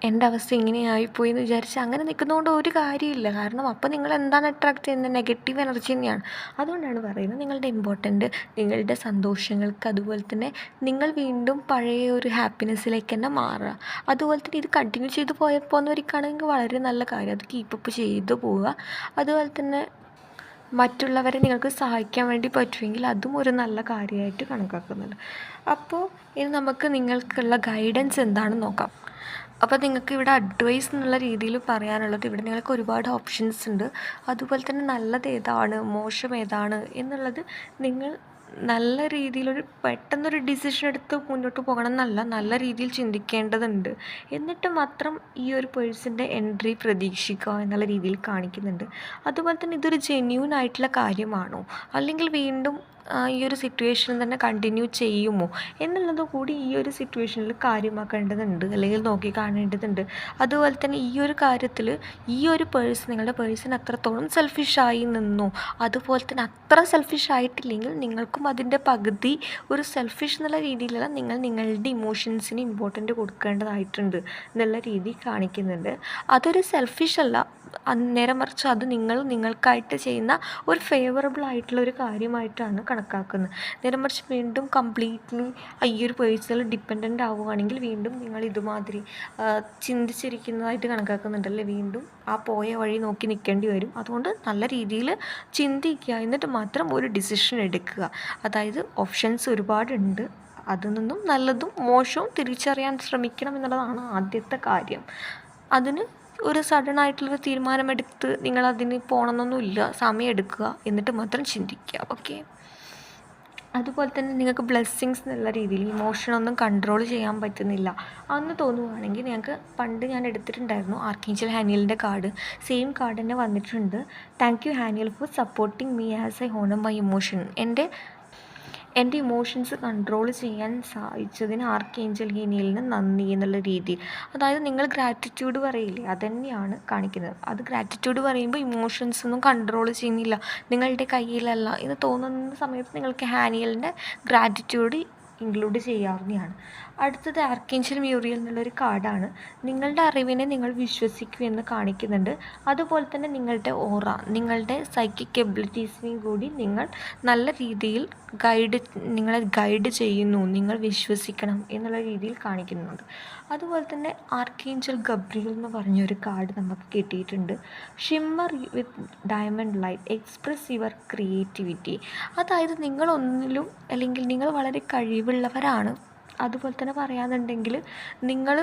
എന്റെ അവസ്ഥ ഇങ്ങനെ ആയിപ്പോയി എന്ന് വിചാരിച്ച് അങ്ങനെ നിൽക്കുന്നതുകൊണ്ട് ഒരു കാര്യമില്ല കാരണം അപ്പോൾ നിങ്ങൾ എന്താണ് അട്രാക്ട് ചെയ്യുന്നത്? നെഗറ്റീവ് എനർജി തന്നെയാണ്. അതുകൊണ്ടാണ് പറയുന്നത് നിങ്ങളുടെ ഇമ്പോർട്ടന്റ് നിങ്ങളുടെ സന്തോഷങ്ങൾക്ക് അതുപോലെ തന്നെ നിങ്ങൾ വീണ്ടും പഴയ ഒരു ഹാപ്പിനെസ്സിലേക്ക് തന്നെ മാറുക. അതുപോലെ തന്നെ ഇത് കണ്ടിന്യൂ ചെയ്ത് പോയ പോകുന്നവർക്കാണെങ്കിൽ വളരെ നല്ല കാര്യം. അത് കീപ്പപ്പ് ചെയ്ത് പോവുക. അതുപോലെ തന്നെ മറ്റുള്ളവരെ നിങ്ങൾക്ക് സഹായിക്കാൻ വേണ്ടി പറ്റുമെങ്കിൽ അതും ഒരു നല്ല കാര്യമായിട്ട് കണക്കാക്കുന്നുണ്ട്. അപ്പോൾ ഇനി നമുക്ക് നിങ്ങൾക്കുള്ള ഗൈഡൻസ് എന്താണെന്ന് നോക്കാം. അപ്പോൾ നിങ്ങൾക്ക് ഇവിടെ അഡ്വൈസ് എന്നുള്ള രീതിയിൽ പറയാനുള്ളത് ഇവിടെ നിങ്ങൾക്ക് ഒരുപാട് ഓപ്ഷൻസ് ഉണ്ട്. അതുപോലെ തന്നെ നല്ലത് ഏതാണ്? മോശം ഏതാണ്? എന്നുള്ളത് നിങ്ങൾ നല്ല രീതിയിലൊരു പെട്ടെന്നൊരു ഡിസിഷൻ എടുത്ത് മുന്നോട്ട് പോകണം എന്നല്ല നല്ല രീതിയിൽ ചിന്തിക്കേണ്ടതുണ്ട്. എന്നിട്ട് മാത്രം ഈ ഒരു പേഴ്സന്റെ എൻട്രി പ്രതീക്ഷിക്കുക എന്നുള്ള രീതിയിൽ കാണിക്കുന്നുണ്ട്. അതുപോലെ തന്നെ ഇതൊരു ജെന്യൂൻ ആയിട്ടുള്ള കാര്യമാണോ? അല്ലെങ്കിൽ വീണ്ടും ഈ ഒരു സിറ്റുവേഷൻ തന്നെ കണ്ടിന്യൂ ചെയ്യുമോ? എന്നുള്ളത് കൂടി ഈ ഒരു സിറ്റുവേഷനിൽ കാര്യമാക്കേണ്ടതുണ്ട് അല്ലെങ്കിൽ നോക്കി കാണേണ്ടതുണ്ട്. അതുപോലെ തന്നെ ഈ ഒരു കാര്യത്തിൽ ഈ ഒരു പേഴ്സൺ നിങ്ങളുടെ പേഴ്സൺ അത്രത്തോളം സെൽഫിഷായി നിന്നു? അതുപോലെ തന്നെ അത്ര സെൽഫിഷ് ആയിട്ടില്ലെങ്കിൽ നിങ്ങൾക്കും അതിന്റെ പകുതി ഒരു സെൽഫിഷ് എന്നുള്ള രീതിയിലല്ല നിങ്ങൾ നിങ്ങളുടെ ഇമോഷൻസിന് ഇമ്പോർട്ടന്റ് കൊടുക്കേണ്ടതായിട്ടുണ്ട് എന്നുള്ള രീതി കാണിക്കുന്നുണ്ട്. അതൊരു സെൽഫിഷ് അല്ല. നേരെ മറിച്ച് അത് നിങ്ങൾ നിങ്ങൾക്കായിട്ട് ചെയ്യുന്ന ഒരു ഫേവറബിൾ ആയിട്ടുള്ള ഒരു കാര്യമായിട്ടാണ് കണക്കാക്കുന്നത്. നേരെ മറിച്ച് വീണ്ടും കംപ്ലീറ്റ്ലി ഈ ഒരു പേഴ്സണൽ ഡിപ്പെൻഡന്റ് ആവുകയാണെങ്കിൽ വീണ്ടും നിങ്ങൾ ഇതുമാതിരി ചിന്തിച്ചിരിക്കുന്നതായിട്ട് കണക്കാക്കുന്നുണ്ടല്ലേ? വീണ്ടും ആ പോയ വഴി നോക്കി നിൽക്കേണ്ടി വരും. അതുകൊണ്ട് നല്ല രീതിയിൽ ചിന്തിക്കുക. എന്നിട്ട് മാത്രം ഒരു ഡിസിഷൻ എടുക്കുക. അതായത് ഓപ്ഷൻസ് ഒരുപാടുണ്ട്. അതിൽ നിന്നും നല്ലതും മോശവും തിരിച്ചറിയാൻ ശ്രമിക്കണം എന്നുള്ളതാണ് ആദ്യത്തെ കാര്യം. അതിന് ഒരു സഡൻ ആയിട്ടുള്ളൊരു തീരുമാനമെടുത്ത് നിങ്ങളതിന് പോകണമെന്നൊന്നുമില്ല സമയം എടുക്കുക. എന്നിട്ട് മാത്രം ചിന്തിക്കുക. ഓക്കെ അതുപോലെ തന്നെ നിങ്ങൾക്ക് ബ്ലെസ്സിങ്സ് എന്നുള്ള രീതിയിൽ ഇമോഷനൊന്നും കൺട്രോൾ ചെയ്യാൻ പറ്റുന്നില്ല. അന്ന് തോന്നുവാണെങ്കിൽ ഞങ്ങൾക്ക് പണ്ട് ഞാൻ എടുത്തിട്ടുണ്ടായിരുന്നു ആർക്കേഞ്ചൽ ഹാനിയലിന്റെ കാർഡ് സെയിം കാർഡ് തന്നെ വന്നിട്ടുണ്ട്. Thank you Haniel for supporting me as I honour my emotion എന്റെ എന്റെ ഇമോഷൻസ് കൺട്രോൾ ചെയ്യാൻ സാധിച്ചതിന് ആർക്കേഞ്ചൽ ഹീനിയലിന് നന്ദി എന്നുള്ള രീതിയിൽ. അതായത് നിങ്ങൾ ഗ്രാറ്റിറ്റ്യൂഡ് പറയില്ലേ അതന്നെയാണ് കാണിക്കുന്നത്. അത് ഗ്രാറ്റിറ്റ്യൂഡ് പറയുമ്പോൾ ഇമോഷൻസ് ഒന്നും കൺട്രോൾ ചെയ്യുന്നില്ല. നിങ്ങളുടെ കയ്യിലല്ല. എന്ന് തോന്നുന്ന സമയത്ത് നിങ്ങൾക്ക് ഹാനിയലിന്റെ ഗ്രാറ്റിറ്റ്യൂഡ് ഇൻക്ലൂഡ് ചെയ്യാവുന്നതാണ്. അടുത്തത് ആർക്കേഞ്ചൽ മ്യൂറിയൽ എന്നുള്ളൊരു കാർഡാണ്. നിങ്ങളുടെ അറിവിനെ നിങ്ങൾ വിശ്വസിക്കൂ എന്ന് കാണിക്കുന്നുണ്ട്. അതുപോലെ തന്നെ നിങ്ങളുടെ ഓറ നിങ്ങളുടെ സൈക്കിക് എബിലിറ്റീസിനെയും കൂടി നിങ്ങൾ നല്ല രീതിയിൽ ഗൈഡ് നിങ്ങളെ ഗൈഡ് ചെയ്യുന്നു നിങ്ങൾ വിശ്വസിക്കണം എന്നുള്ള രീതിയിൽ കാണിക്കുന്നുണ്ട്. അതുപോലെ തന്നെ ആർക്കേഞ്ചൽ ഗബ്രിയൽ എന്ന് പറഞ്ഞൊരു കാർഡ് നമുക്ക് കിട്ടിയിട്ടുണ്ട്. Shimmer with diamond light express your creativity അതായത് നിങ്ങളൊന്നിലും അല്ലെങ്കിൽ നിങ്ങൾ വളരെ കഴിവുള്ളവരാണ്. അതുപോലെ തന്നെ പറയാന്നുണ്ടെങ്കിൽ നിങ്ങൾ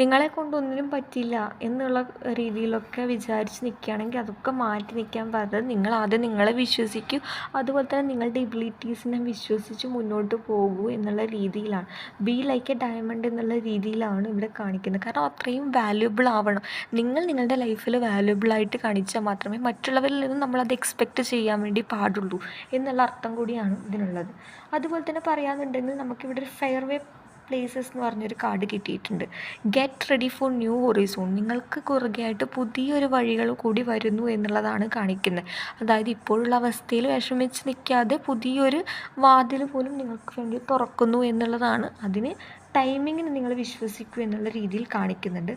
നിങ്ങളെ കൊണ്ടൊന്നിനും പറ്റില്ല എന്നുള്ള രീതിയിലൊക്കെ വിചാരിച്ച് നിൽക്കുകയാണെങ്കിൽ അതൊക്കെ മാറ്റി നിൽക്കാൻ പറഞ്ഞത് നിങ്ങൾ ആദ്യം നിങ്ങളെ വിശ്വസിക്കൂ. അതുപോലെ തന്നെ നിങ്ങളുടെ എബിലിറ്റീസിനെ വിശ്വസിച്ച് മുന്നോട്ട് പോകൂ എന്നുള്ള രീതിയിലാണ്. ബി ലൈക്ക് എ ഡയമണ്ട് എന്നുള്ള രീതിയിലാണ് ഇവിടെ കാണിക്കുന്നത്. കാരണം അത്രയും വാല്യുബിൾ ആവണം. നിങ്ങൾ നിങ്ങളുടെ ലൈഫിൽ വാല്യുബിൾ ആയിട്ട് കാണിച്ചാൽ മാത്രമേ മറ്റുള്ളവരിൽ നിന്ന് നമ്മളത് എക്സ്പെക്റ്റ് ചെയ്യാൻ വേണ്ടി പാടുള്ളൂ എന്നുള്ള അർത്ഥം കൂടിയാണ് ഇതിനുള്ളത്. അതുപോലെ തന്നെ പറയാമെന്നുണ്ടെങ്കിൽ നമുക്കിവിടെ ഒരു ഫെയർ വേ പ്ലേസസ് എന്ന് പറഞ്ഞൊരു കാർഡ് കിട്ടിയിട്ടുണ്ട്. Get ready for new horizon നിങ്ങൾക്ക് കുറുകെയായിട്ട് പുതിയൊരു വഴികൾ കൂടി വരുന്നു എന്നുള്ളതാണ് കാണിക്കുന്നത്. അതായത് ഇപ്പോഴുള്ള അവസ്ഥയിൽ വിഷമിച്ച് നിൽക്കാതെ പുതിയൊരു വാതിൽ പോലും നിങ്ങൾക്ക് വേണ്ടി തുറക്കുന്നു എന്നുള്ളതാണ് അതിന് ടൈമിങ്ങിന് നിങ്ങൾ വിശ്വസിക്കൂ എന്നുള്ള രീതിയിൽ കാണിക്കുന്നുണ്ട്.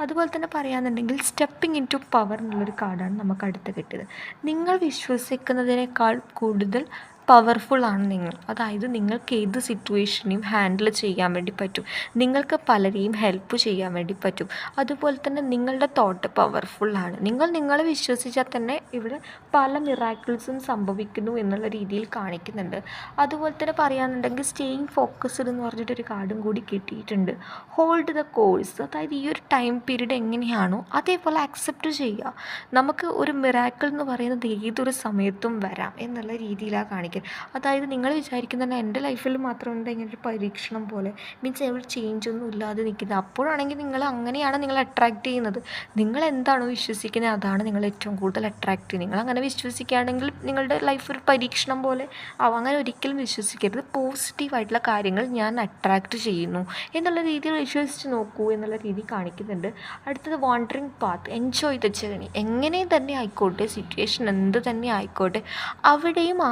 അതുപോലെ തന്നെ പറയുകയാണെന്നുണ്ടെങ്കിൽ സ്റ്റെപ്പിംഗ് ഇൻ ടു പവർ എന്നുള്ളൊരു കാർഡാണ് നമുക്ക് അടുത്ത് കിട്ടിയത്. നിങ്ങൾ വിശ്വസിക്കുന്നതിനേക്കാൾ കൂടുതൽ പവർഫുള്ളാണ് നിങ്ങൾ. അതായത് നിങ്ങൾക്ക് ഏത് സിറ്റുവേഷനെയും ഹാൻഡിൽ ചെയ്യാൻ വേണ്ടി പറ്റും. നിങ്ങൾക്ക് പലരെയും ഹെൽപ്പ് ചെയ്യാൻ വേണ്ടി പറ്റും. അതുപോലെ തന്നെ നിങ്ങളുടെ തോട്ട് പവർഫുള്ളാണ് നിങ്ങൾ നിങ്ങളെ വിശ്വസിച്ചാൽ തന്നെ ഇവിടെ പല മിറാക്കിൾസും സംഭവിക്കുന്നു എന്നുള്ള രീതിയിൽ കാണിക്കുന്നുണ്ട്. അതുപോലെ തന്നെ പറയാനുണ്ടെങ്കിൽ സ്റ്റേയിങ് ഫോക്കസ്ഡ് എന്ന് പറഞ്ഞിട്ടൊരു കാർഡും കൂടി കിട്ടിയിട്ടുണ്ട്. ഹോൾഡ് ദ കോഴ്സ് അതായത് ഈ ഒരു ടൈം പീരീഡ് എങ്ങനെയാണോ അതേപോലെ അക്സെപ്റ്റ് ചെയ്യുക. നമുക്ക് ഒരു മിറാക്കിൾ എന്ന് പറയുന്നത് ഏതൊരു സമയത്തും വരാം എന്നുള്ള രീതിയിലാണ് കാണിക്കുന്നത്. അതായത് നിങ്ങൾ വിചാരിക്കുന്ന തന്നെ എന്റെ ലൈഫിൽ മാത്രമുണ്ട് ഇങ്ങനെ ഒരു പരീക്ഷണം പോലെ? മീൻസ് ഒരു ചേഞ്ച് ഒന്നും ഇല്ലാതെ നിൽക്കുന്നത്. അപ്പോഴാണെങ്കിൽ നിങ്ങൾ അങ്ങനെയാണ് നിങ്ങൾ അട്രാക്റ്റ് ചെയ്യുന്നത്. നിങ്ങൾ എന്താണോ വിശ്വസിക്കുന്നത് അതാണ് നിങ്ങൾ ഏറ്റവും കൂടുതൽ അട്രാക്റ്റ് ചെയ്യുന്നത്. നിങ്ങൾ അങ്ങനെ വിശ്വസിക്കുകയാണെങ്കിൽ നിങ്ങളുടെ ലൈഫ് ഒരു പരീക്ഷണം പോലെ ആവും. അങ്ങനെ ഒരിക്കലും വിശ്വസിക്കരുത്. പോസിറ്റീവായിട്ടുള്ള കാര്യങ്ങൾ ഞാൻ അട്രാക്റ്റ് ചെയ്യുന്നു എന്നുള്ള രീതിയിൽ വിശ്വസിച്ച് നോക്കൂ എന്നുള്ള രീതി കാണിക്കുന്നുണ്ട്. അടുത്തത് wandering path enjoy the journey എങ്ങനെ തന്നെ ആയിക്കോട്ടെ സിറ്റുവേഷൻ എന്ത് തന്നെ ആയിക്കോട്ടെ അവിടെയും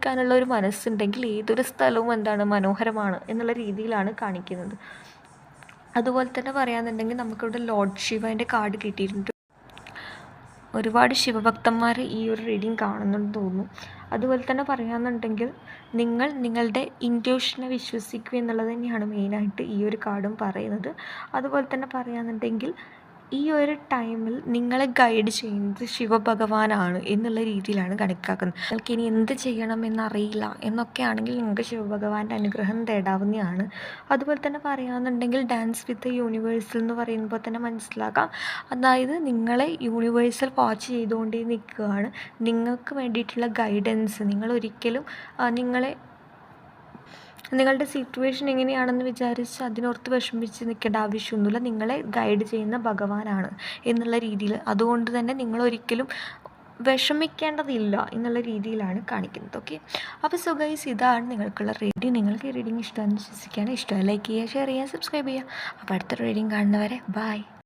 ആസ്വദിക്കാനുള്ള ഒരു മനസ്സുണ്ടെങ്കിൽ ഏതൊരു സ്ഥലവും എന്താണ് മനോഹരമാണ് എന്നുള്ള രീതിയിലാണ് കാണിക്കുന്നത്. അതുപോലെ തന്നെ പറയാന്നുണ്ടെങ്കിൽ നമുക്കിവിടെ ലോർഡ് ശിവന്റെ കാർഡ് കിട്ടിയിട്ടുണ്ട്. ഒരുപാട് ശിവഭക്തന്മാർ ഈ ഒരു റീഡിങ് കാണുന്നുണ്ടെന്ന് തോന്നുന്നു. അതുപോലെ തന്നെ പറയുകയാണെന്നുണ്ടെങ്കിൽ നിങ്ങൾ നിങ്ങളുടെ ഇന്റ്യൂഷനെ വിശ്വസിക്കുക എന്നുള്ളത് തന്നെയാണ് മെയിനായിട്ട് ഈ ഒരു കാർഡും പറയുന്നത്. അതുപോലെ തന്നെ പറയുകയാണെന്നുണ്ടെങ്കിൽ ഈ ഒരു ടൈമിൽ നിങ്ങളെ ഗൈഡ് ചെയ്യുന്നത് ശിവഭഗവാനാണ് എന്നുള്ള രീതിയിലാണ് കണക്കാക്കുന്നത്. നിങ്ങൾക്ക് ഇനി എന്ത് ചെയ്യണം എന്നറിയില്ല എന്നൊക്കെയാണെങ്കിൽ നിങ്ങൾക്ക് ശിവഭഗവാന്റെ അനുഗ്രഹം തേടാവുന്നതാണ്. അതുപോലെ തന്നെ പറയുകയാണെന്നുണ്ടെങ്കിൽ ഡാൻസ് വിത്ത് യൂണിവേഴ്സൽ എന്ന് പറയുമ്പോൾ തന്നെ മനസ്സിലാക്കാം. അതായത് നിങ്ങളെ യൂണിവേഴ്സൽ വാച്ച് ചെയ്തുകൊണ്ടേ നിൽക്കുകയാണ്. നിങ്ങൾക്ക് വേണ്ടിയിട്ടുള്ള ഗൈഡൻസ് നിങ്ങൾ ഒരിക്കലും നിങ്ങളെ നിങ്ങളുടെ സിറ്റുവേഷൻ എങ്ങനെയാണെന്ന് വിചാരിച്ച് അതിനോർത്ത് വിഷമിച്ച് നിൽക്കേണ്ട ആവശ്യമൊന്നുമില്ല. നിങ്ങളെ ഗൈഡ് ചെയ്യുന്ന ഭഗവാനാണ് എന്നുള്ള രീതിയിൽ. അതുകൊണ്ട് തന്നെ നിങ്ങളൊരിക്കലും വിഷമിക്കേണ്ടതില്ല എന്നുള്ള രീതിയിലാണ് കാണിക്കുന്നത്. ഓക്കെ അപ്പോൾ സോ ഇതാണ് നിങ്ങൾക്കുള്ള റീഡിങ് നിങ്ങൾക്ക് റീഡിങ് ഇഷ്ടമെന്ന് വിശ്വസിക്കുകയാണ്. ഇഷ്ടം ലൈക്ക് ചെയ്യുക ഷെയർ ചെയ്യുക സബ്സ്ക്രൈബ് ചെയ്യുക. അപ്പോൾ അടുത്ത റീഡിങ് കാണുന്നവരെ ബൈ